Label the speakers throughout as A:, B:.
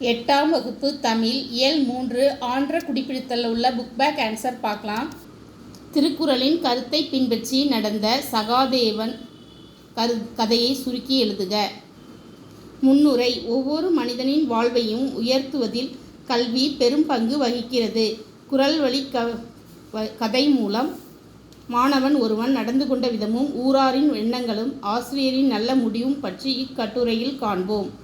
A: எட்டாம் வகுப்பு தமிழ் இயல் மூன்று ஆன்ற குடிப்பிடித்தல் உள்ள புக் பேக் ஆன்சர் பார்க்கலாம். திருக்குறளின் கருத்தை பின்பற்றி நடந்த சகாதேவன் கரு கதையை சுருக்கி எழுதுக. முன்னுரை ஒவ்வொரு மனிதனின் வாழ்வையும் உயர்த்துவதில் கல்வி பெரும் பங்கு வகிக்கிறது. குரல் வழி க வ- கதை மூலம் மாணவன் ஒருவன் நடந்து கொண்ட விதமும் ஊராரின் எண்ணங்களும் ஆசிரியரின் நல்ல முடிவும் பற்றி இக்கட்டுரையில் காண்போம்.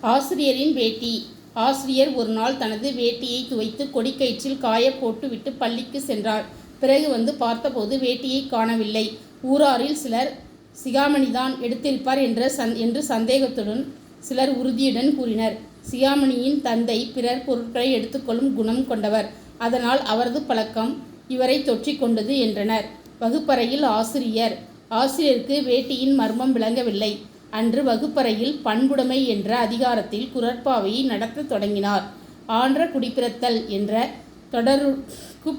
A: ஆசிரியரின் வேட்டி. ஆசிரியர் ஒரு நாள் தனது வேட்டியை துவைத்து கொடிக்கயிற்றில் காய போட்டுவிட்டு பள்ளிக்கு சென்றார். பிறகு வந்து பார்த்தபோது வேட்டியை காணவில்லை. ஊராரில் சிலர் சிகாமணிதான் எடுத்திருப்பார் என்ற சந் என்று சந்தேகத்துடன் சிலர் உறுதியுடன் கூறினர். சிகாமணியின் தந்தை பிறர் பொருட்களை எடுத்துக்கொள்ளும் குணம் கொண்டவர். அதனால் அவரது பழக்கம் இவரை தொற்றிக்கொண்டது என்றனர். வகுப்பறையில் ஆசிரியர். ஆசிரியருக்கு வேட்டியின் மர்மம் விளங்கவில்லை. அன்று வகுப்பறையில் பண்புடைமை என்ற அதிகாரத்தில் குரற்பாவையை நடத்தத் தொடங்கினார். ஆன்ற குடிப்பிறத்தல் என்ற தொடருக்கு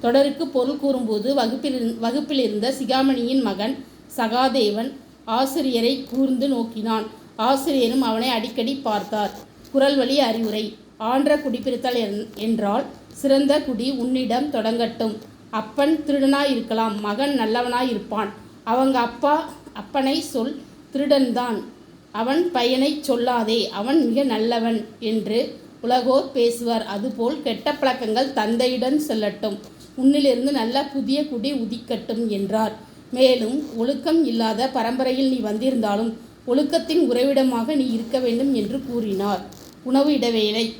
A: தொடருக்கு பொருள் கூறும்போது வகுப்பில் வகுப்பில் இருந்த சிகாமணியின் மகன் சகாதேவன் ஆசிரியரை கூர்ந்து நோக்கினான். ஆசிரியரும் அவனை அடிக்கடி பார்த்தார். குரல் வழி அறிவுரை. ஆன்ற குடிப்பிரித்தல் என்- என்றால் சிறந்த குடி உன்னிடம் தொடங்கட்டும். அப்பன் திருடனாயிருக்கலாம். மகன் நல்லவனாயிருப்பான். அவங்க அப்பா அப்பனை சொல் திருடன்தான். அவன் பையனை சொல்லாதே அவன் மிக நல்லவன் என்று உலகோர் பேசுவார். அதுபோல் கெட்ட பழக்கங்கள் தந்தையுடன் செல்லட்டும். உன்னிலிருந்து நல்ல புதிய குடி உதிக்கட்டும் என்றார். மேலும் ஒழுக்கம் இல்லாத பரம்பரையில் நீ வந்திருந்தாலும் ஒழுக்கத்தின் உறைவிடமாக நீ இருக்க வேண்டும் என்று கூறினார். உணவு இடைவேளை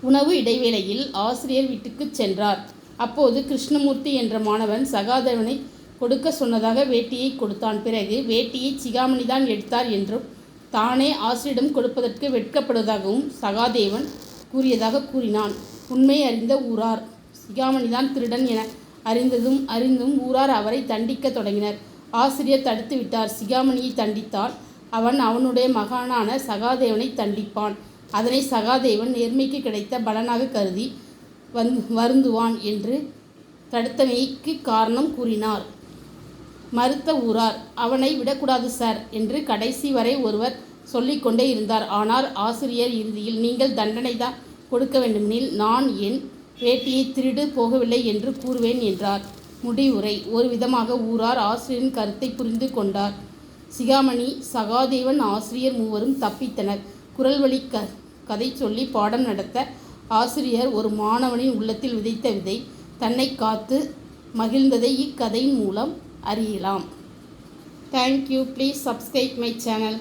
A: உணவு இடைவேளையில் ஆசிரியர் வீட்டுக்குச் சென்றார். அப்போது கிருஷ்ணமூர்த்தி என்ற மாணவன் சகாதேவனை கொடுக்க சொன்னதாக வேட்டியை கொடுத்தான். பிறகு வேட்டியை சிகாமணிதான் எடுத்தார் என்றும் தானே ஆசிரியிடம் கொடுப்பதற்கு வெட்கப்படுவதாகவும் சகாதேவன் கூறியதாக கூறினான். உண்மை அறிந்த ஊரார். சிகாமணிதான் திருடன் என அறிந்ததும் அறிந்தும் ஊரார் அவரை தண்டிக்க தொடங்கினர். ஆசிரியர் தடுத்து விட்டார். சிகாமணியை தண்டித்தால் அவன் அவனுடைய மகனான சகாதேவனை தண்டிப்பான். அதனை சகாதேவன் நேர்மைக்கு கிடைத்த பலனாக கருதி வந் வருந்துவான் என்று தடுத்தமைக்கு காரணம் கூறினார். மறுத்த ஊரார் அவனை விடக்கூடாது சார் என்று கடைசி வரை ஒருவர் சொல்லிக்கொண்டே இருந்தார். ஆனால் ஆசிரியர் இறுதியில் நீங்கள் தண்டனை தான் கொடுக்க வேண்டுமெனில் நான் என் வேட்டியை திருடு போகவில்லை என்று கூறுவேன் என்றார். முடிவுரை. ஒரு விதமாக ஊரார் ஆசிரியரின் கருத்தை புரிந்து கொண்டார். சிகாமணி சகாதேவன் ஆசிரியர் மூவரும் தப்பித்தனர். குரல்வழி க கதை சொல்லி பாடம் நடத்த ஆசிரியர் ஒரு மாணவனின் உள்ளத்தில் விதைத்த விதை தன்னை காத்து மகிழ்ந்ததை இக்கதையின் மூலம் அறியலாம். Thank you please subscribe my channel